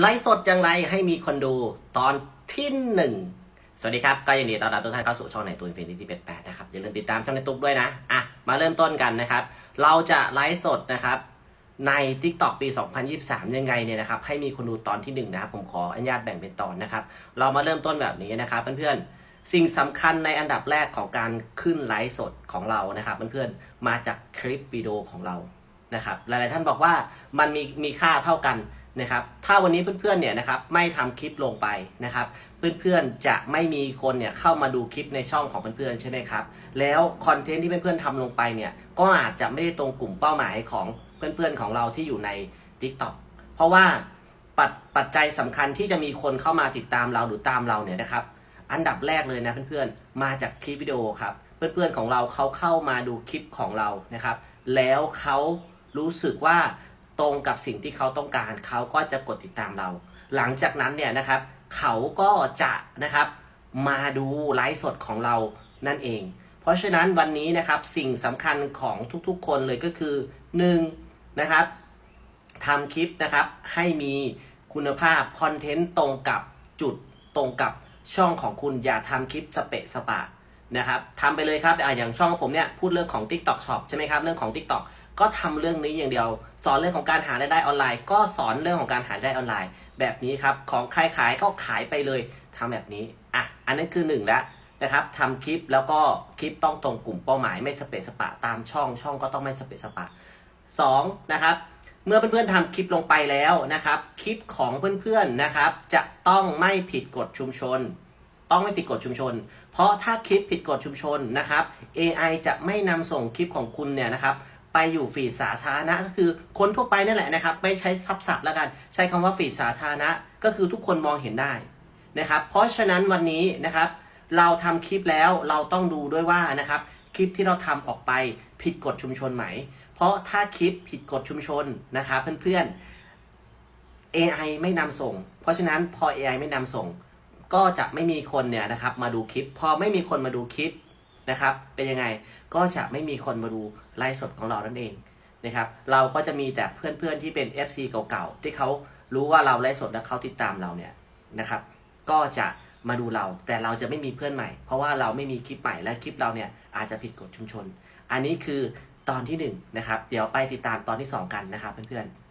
ไลฟ์สดอย่างไรให้มีคนดูตอนที่หนึ่งสวัสดีครับ ก็ยินดีต้อนรับทุกท่านเข้าสู่ช่องในตัวอินฟินิตี้เป็ดแปดนะครับ อย่าลืมติดตามช่องในตุ๊กด้วยนะ อะ มาเริ่มต้นกันนะครับ เราจะไลฟ์สดนะครับใน TikTok ปี 2023 ยังไงเนี่ยนะครับ ให้มีคนดูตอนที่หนึ่งนะครับ ผมขออนุญาตแบ่งเป็นตอนนะครับ เรามาเริ่มต้นแบบนี้นะครับเพื่อนๆ สิ่งสำคัญในอันดับแรกของการขึ้นไลฟ์สดของเรานะครับเพื่อนๆ มาจากคลิปวิดีโอของเรานะครับ หลายๆท่านบอกว่ามันมีมีค่าเท่ากัน นะครับถ้าวันนี้เพื่อนๆเนี่ยนะครับไม่ทำคลิปลงไปนะครับ เพื่อนๆจะไม่มีคนเนี่ยเข้ามาดูคลิปในช่องของเพื่อนๆใช่ไหมครับแล้วคอนเทนต์ที่เพื่อนๆทำลงไปเนี่ยก็อาจจะไม่ได้ตรงกลุ่มเป้าหมายของเพื่อนๆของเราที่อยู่ใน TikTok เพราะว่าปัจปัจจัยสำคัญที่จะมีคนเข้ามาติดตามเราหรือตามเราเนี่ยนะครับอันดับแรกเลยนะเพื่อนๆมาจากคลิปวิดีโอครับเพื่อนๆของเราเขาเข้ามาดูคลิปของเรานะครับ แล้วเขารู้สึกว่า ตรงกับสิ่งที่เขาต้องการ เขาก็จะกดติดตามเรา หลังจากนั้นเนี่ยนะครับ เขาก็จะนะครับมาดูไลฟ์สดของเรานั่นเอง เพราะฉะนั้นวันนี้นะครับสิ่งสำคัญของทุกๆ คนเลยก็คือ1นะครับทำคลิปนะครับให้มีคุณภาพคอนเทนต์ตรงกับจุดตรงกับช่องของคุณอย่าทำคลิปสเปะสปะนะครับทำไปเลยครับอะอย่างช่องของผมเนี่ยพูดเรื่องของ TikTok Shop ใช่ไหมครับเรื่องของ TikTok ก็ทำเรื่องนี้อย่างเดียว สอนเรื่องของการหารายได้ออนไลน์ ก็สอนเรื่องของการหารายได้ออนไลน์ แบบนี้ครับของใครขายก็ขายไปเลยทำแบบนี้อะอันนั้นคือหนึ่งแล้วนะครับทำคลิปแล้วก็คลิปต้องตรงกลุ่มเป้าหมายไม่สเปะสปะ ตามช่องช่องก็ต้องไม่สเปะสปะสองนะครับเมื่อเพื่อนๆทำคลิปลงไปแล้วนะครับคลิปของเพื่อนๆนะครับจะต้องไม่ผิดกฎชุมชน ต้องไม่ผิดกฎชุมชน เพราะถ้าคลิปผิดกฎชุมชนนะครับ AI จะไม่นำส่งคลิปของคุณเนี่ยนะครับ ไปอยู่ฟีดสาธารณะก็คือคนทั่วไปนั่นแหละนะครับ ไม่ใช้ซับศัพท์แล้วกัน ใช้คำว่าฟีดสาธารณะ ก็คือทุกคนมองเห็นได้นะครับ เพราะฉะนั้นวันนี้นะครับ เราทำคลิปแล้วเราต้องดูด้วยว่านะครับ คลิปที่เราทำออกไปผิดกฎชุมชนไหม เพราะถ้าคลิปผิดกฎชุมชนนะครับเพื่อนๆ AI ไม่นำส่ง เพราะฉะนั้นพอ AI ไม่นำส่ง ก็จะไม่มีคนเนี่ยนะครับมาดูคลิป พอไม่มีคนมาดูคลิป นะครับ เป็นยังไงก็จะไม่มีคนมาดูไลฟ์สดของเรานั่นเองนะครับ เราก็จะมีแต่เพื่อนๆที่เป็น FC เก่าๆที่เขารู้ว่าเราไลฟ์สดและเขาติดตามเราเนี่ยนะครับ ก็จะมาดูเราแต่เราจะไม่มีเพื่อนใหม่ เพราะว่าเราไม่มีคลิปใหม่และคลิปเราเนี่ยอาจจะผิดกฎชุมชน อันนี้คือตอนที่หนึ่งนะครับ เดี๋ยวไปติดตามตอนที่สองกันนะครับเพื่อนๆ